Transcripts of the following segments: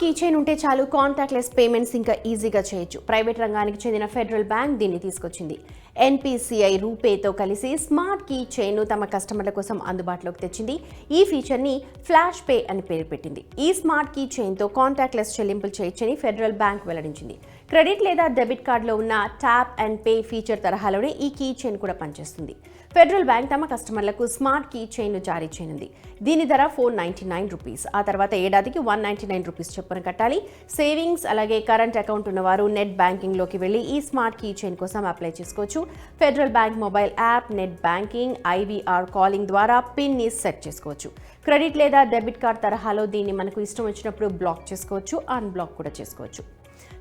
Key chain ఉంటే చాలు contactless payments ఇంకా ఈజీగా చేయొచ్చు. ప్రైవేట్ రంగానికి చెందిన ఫెడరల్ బ్యాంక్ దీన్ని తీసుకొచ్చింది. ఎన్పిసిఐ రూపేతో కలిసి స్మార్ట్ కీ చైన్ను తమ కస్టమర్ల కోసం అందుబాటులోకి తెచ్చింది. ఈ ఫీచర్ని ఫ్లాష్ పే అని పేరు పెట్టింది. ఈ స్మార్ట్ కీ చైన్తో కాంటాక్ట్లెస్ చెల్లింపులు చేయొచ్చని ఫెడరల్ బ్యాంక్ వెల్లడించింది. క్రెడిట్ లేదా డెబిట్ కార్డులో ఉన్న ట్యాప్ అండ్ పే ఫీచర్ తరహాలోనే ఈ కీ చైన్ కూడా పనిచేస్తుంది. ఫెడరల్ బ్యాంక్ తమ కస్టమర్లకు స్మార్ట్ కీ చైన్ను జారీ చేయనుంది. దీని ధర ఫోర్ నైంటీ నైన్ రూపీస్. ఆ తర్వాత ఏడాదికి వన్ నైంటీ నైన్ రూపీస్ చొప్పున కట్టాలి. సేవింగ్స్ అలాగే కరెంట్ అకౌంట్ ఉన్నవారు నెట్ బ్యాంకింగ్లోకి వెళ్ళి ఈ స్మార్ట్ కీ చైన్ కోసం అప్లై చేసుకోవచ్చు. Federal bank mobile app net banking IVR calling ద్వారా పిన్ని సెట్ చేసుకోవచ్చు. క్రెడిట్ లేదా డెబిట్ కార్డ్ తరహాలో దీన్ని మనకు ఇష్టం వచ్చినప్పుడు బ్లాక్ చేసుకోవచ్చు అన్బ్లాక్ కూడా చేసుకోవచ్చు.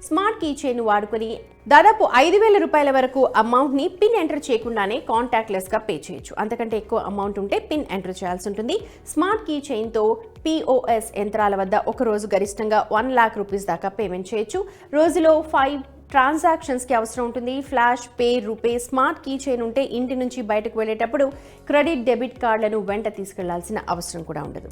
స్మార్ట్ కీ చైన్ వాడుకొని దాదాపు ఐదు వేల రూపాయల వరకు అమౌంట్ని పిన్ ఎంటర్ చేయకుండానే కాంటాక్ట్లెస్గా పే చేయొచ్చు. అంతకంటే ఎక్కువ అమౌంట్ ఉంటే పిన్ ఎంటర్ చేయాల్సి ఉంటుంది. స్మార్ట్ కీ చైన్తో పిఓఎస్ యంత్రాల వద్ద ఒక రోజు గరిష్టంగా వన్ లాక్ రూపీస్ దాకా పేమెంట్ చేయొచ్చు. రోజులో ఫైవ్ ట్రాన్సాక్షన్స్కి అవసరం ఉంటుంది. Flash pay RuPay smart key chain ఉంటే ఇంటి నుంచి బయటకు వెళ్ళేటప్పుడు క్రెడిట్ డెబిట్ కార్డులను వెంట తీసుకెళ్ళాల్సిన అవసరం కూడా ఉండదు.